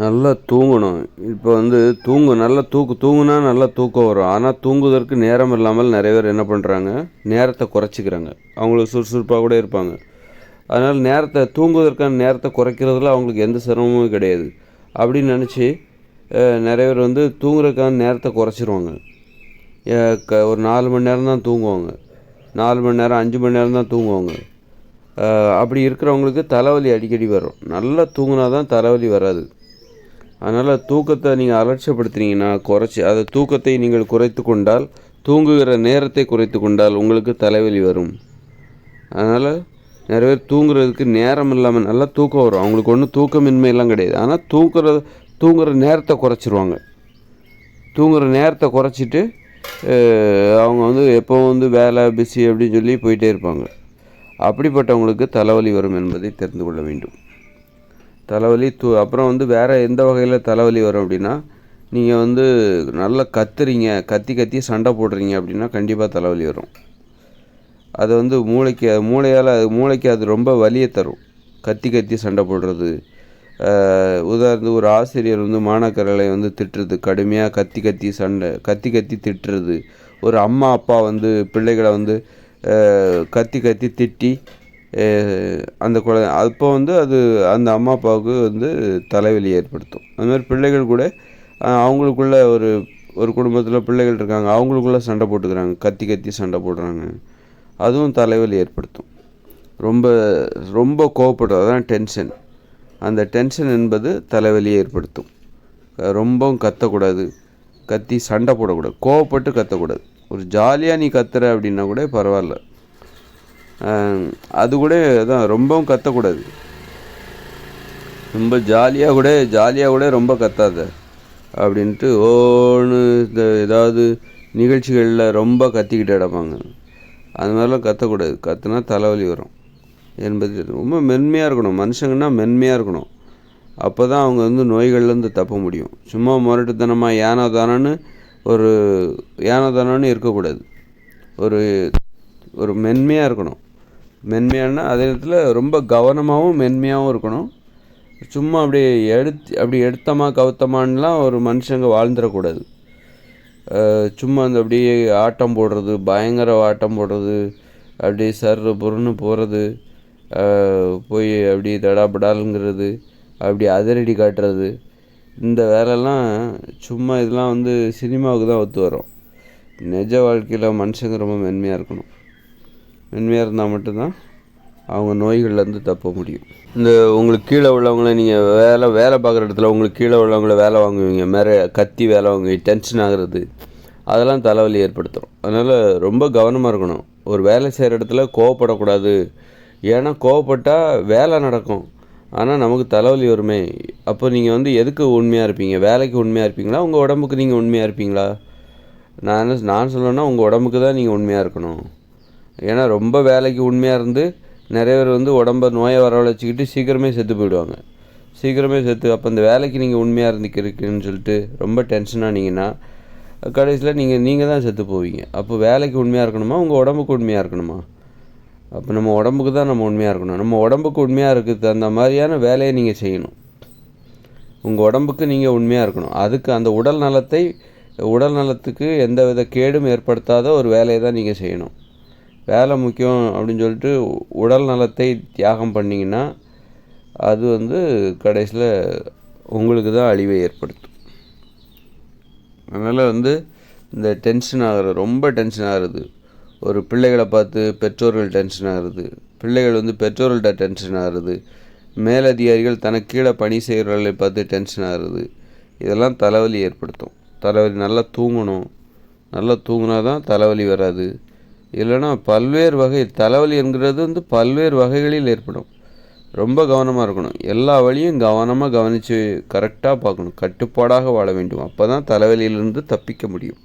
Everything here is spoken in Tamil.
நல்லா தூங்கணும். இப்போ வந்து தூங்கு நல்லா தூக்கு தூங்குனா நல்லா தூக்கம் வரும். ஆனால் தூங்குவதற்கு நேரம் இல்லாமல் நிறைய பேர் என்ன பண்ணுறாங்க நேரத்தை குறைச்சிக்கிறாங்க. அவங்களுக்கு சுறுசுறுப்பாக கூட இருப்பாங்க. அதனால் நேரத்தை தூங்குவதற்கான நேரத்தை குறைக்கிறதுல அவங்களுக்கு எந்த சிரமமும் கிடையாது. அப்படின்னு நினச்சி நிறைய பேர் வந்து தூங்குறதுக்கான நேரத்தை குறைச்சிருவாங்க. க ஒரு நாலு மணி நேரம் தான் தூங்குவாங்க. நாலு மணி நேரம் அஞ்சு மணி நேரம் தான் தூங்குவாங்க. அப்படி இருக்கிறவங்களுக்கு தலைவலி அடிக்கடி வரும். நல்லா தூங்கினா தான் தலைவலி வராது. அதனால் தூக்கத்தை நீங்கள் அலட்சியப்படுத்துனீங்கன்னா குறைச்சி அதை தூக்கத்தை நீங்கள் குறைத்து கொண்டால் தூங்குகிற நேரத்தை குறைத்து கொண்டால் உங்களுக்கு தலைவலி வரும். அதனால் நிறைய பேர் தூங்குறதுக்கு நேரம் இல்லாமல் நல்லா தூக்கம் வரும். அவங்களுக்கு ஒன்றும் தூக்கமின்மையெல்லாம் கிடையாது. ஆனால் தூங்குற தூங்குகிற நேரத்தை குறைச்சிருவாங்க. தூங்குகிற நேரத்தை குறைச்சிட்டு அவங்க வந்து எப்போவும் வந்து வேலை பிஸி அப்படின்னு சொல்லி போயிட்டே இருப்பாங்க. அப்படிப்பட்டவங்களுக்கு தலைவலி வரும் என்பதை தெரிந்து கொள்ள வேண்டும். தலைவலி தூ அப்புறம் வந்து வேறு எந்த வகையில் தலைவலி வரும் அப்படின்னா நீங்கள் வந்து நல்லா கத்துறீங்க கத்தி கத்தி சண்டை போடுறீங்க அப்படின்னா கண்டிப்பாக தலைவலி வரும். அது வந்து மூளைக்கு மூளையால் மூளைக்கு அது ரொம்ப வலியை தரும். கத்தி கத்தி சண்டை போடுறது உதாரணத்துக்கு ஒரு ஆசிரியர் வந்து மாணாக்கர்களை வந்து திட்டுறது கடுமையாக கத்தி கத்தி சண்டை கத்தி கத்தி திட்டுறது ஒரு அம்மா அப்பா வந்து பிள்ளைகளை வந்து கத்தி கத்தி திட்டி அந்த குழந்தை அப்போ வந்து அது அந்த அம்மா அப்பாவுக்கு வந்து தலைவலி ஏற்படுத்தும். அது மாதிரி பிள்ளைகள் கூட அவங்களுக்குள்ள ஒரு ஒரு குடும்பத்தில் பிள்ளைகள் இருக்காங்க அவங்களுக்குள்ள சண்டை போட்டுக்கிறாங்க கத்தி கத்தி சண்டை போடுறாங்க. அதுவும் தலைவலி ஏற்படுத்தும். ரொம்ப ரொம்ப கோவப்படுறது அதான் டென்ஷன். அந்த டென்ஷன் என்பது தலைவலியை ஏற்படுத்தும். ரொம்பவும் கத்தக்கூடாது. கத்தி சண்டை போடக்கூடாது. கோவப்பட்டு கத்தக்கூடாது. ஒரு ஜாலியாக நீ கத்துற அப்படின்னா கூட பரவாயில்ல. அது கூட அதான் ரொம்பவும் கத்தக்கூடாது. ரொம்ப ஜாலியாக கூட ஜாலியாக கூட ரொம்ப கத்தாத அப்படின்ட்டு ஓன்னு இந்த ஏதாவது நிகழ்ச்சிகளில் ரொம்ப கத்திக்கிட்டு கிடப்பாங்க. அது மாதிரிலாம் கத்தக்கூடாது. கத்துனா தலைவலி வரும். என்பது ரொம்ப மென்மையாக இருக்கணும். மனுஷங்கன்னா மென்மையாக இருக்கணும். அப்போ தான் அவங்க வந்து நோய்கள்லேருந்து தப்ப முடியும். சும்மா முரட்டுத்தனமாக ஏனோ தானோன்னு ஒரு ஏனோ தானோன்னு இருக்கக்கூடாது. ஒரு ஒரு மென்மையாக இருக்கணும். மென்மையான அதே நேரத்தில் ரொம்ப கவனமாகவும் மென்மையாகவும் இருக்கணும். சும்மா அப்படியே எடுத்து அப்படி எடுத்தமா கவுத்தமானலாம் ஒரு மனுஷங்க வாழ்ந்துடக்கூடாது சும்மா அந்த அப்படியே ஆட்டம் போடுறது பயங்கர ஆட்டம் போடுறது அப்படியே சர்ரு புருன்னு போகிறது போய் அப்படியே தடாபடாலுங்கிறது அப்படி அதிரடி காட்டுறது இந்த வேலைலாம் சும்மா இதெல்லாம் வந்து சினிமாவுக்கு தான் ஒத்து வரும். நிஜ வாழ்க்கையில் மனுஷங்க ரொம்ப மென்மையாக இருக்கணும். மென்மையாக இருந்தால் மட்டும்தான் அவங்க நோய்கள்லேருந்து தப்ப முடியும். இந்த உங்களுக்கு கீழே உள்ளவங்கள நீங்கள் வேலை வேலை பார்க்குற இடத்துல உங்களுக்கு கீழே உள்ளவங்கள வேலை வாங்குவீங்க. மேலே கத்தி வேலை வாங்குவீங்க. டென்ஷன் ஆகுறது. அதெல்லாம் தலைவலி ஏற்படுத்தும். அதனால் ரொம்ப கவனமாக இருக்கணும். ஒரு வேலை செய்கிற இடத்துல கோவப்படக்கூடாது. ஏன்னா கோவப்பட்டால் வேலை நடக்கும். ஆனால் நமக்கு தலைவலி வருமே. அப்போ நீங்கள் வந்து எதுக்கு உண்மையாக இருப்பீங்க? வேலைக்கு உண்மையாக இருப்பீங்களா? உங்கள் உடம்புக்கு நீங்கள் உண்மையாக இருப்பீங்களா? நான் என்ன நான் சொல்லணும்னா உங்கள் உடம்புக்கு தான் நீங்கள் உண்மையாக இருக்கணும். ஏன்னா ரொம்ப வேலைக்கு உண்மையாக இருந்து நிறைய பேர் வந்து உடம்ப நோயை வரவழைச்சிக்கிட்டு சீக்கிரமே செத்து போயிடுவாங்க. சீக்கிரமே செத்து அப்போ இந்த வேலைக்கு நீங்கள் உண்மையாக இருந்துக்கிறீங்கன்னு சொல்லிட்டு ரொம்ப டென்ஷன் ஆனீங்கன்னா கடைசியில் நீங்கள் நீங்கள் தான் செத்து போவீங்க. அப்போ வேலைக்கு உண்மையாக இருக்கணுமா? உங்கள் உடம்புக்கு உண்மையாக இருக்கணுமா? அப்போ நம்ம உடம்புக்கு தான் நம்ம உண்மையாக இருக்கணும். நம்ம உடம்புக்கு உண்மையாக இருக்குது அந்த மாதிரியான வேலையை நீங்கள் செய்யணும். உங்கள் உடம்புக்கு நீங்கள் உண்மையாக இருக்கணும். அதுக்கு அந்த உடல் நலத்தை உடல் நலத்துக்கு எந்த வித கேடும் ஏற்படுத்தாத ஒரு வேலையை தான் நீங்கள் செய்யணும். வேலை முக்கியம் அப்படின்னு சொல்லிட்டு உடல் நலத்தை தியாகம் பண்ணிங்கன்னா அது வந்து கடைசியில் உங்களுக்கு தான் அழிவை ஏற்படுத்தும். அதனால் வந்து இந்த டென்ஷன் ஆகிற ரொம்ப டென்ஷன் ஆகிறது. ஒரு பிள்ளைகளை பார்த்து பெற்றோர்கள் டென்ஷன் ஆகிறது பிள்ளைகள் வந்து பெற்றோர்கள்ட்ட டென்ஷன் ஆகிறது மேலதிகாரிகள் தனக்கு கீழே பணி செய்கிறவர்களை பார்த்து டென்ஷன் ஆகிறது. இதெல்லாம் தலைவலி ஏற்படுத்தும். தலைவலி நல்லா தூங்கணும். நல்லா தூங்கினா தான் தலைவலி வராது. இல்லைன்னா பல்வேறு வகை தலைவலி என்கிறது வந்து பல்வேறு வகைகளில் ஏற்படும். ரொம்ப கவனமாக இருக்கணும். எல்லா வழியும் கவனமாக கவனித்து கரெக்டாக பார்க்கணும். கட்டுப்பாடாக வாழ வேண்டும். அப்போ தான் தலைவலியிலிருந்து தப்பிக்க முடியும்.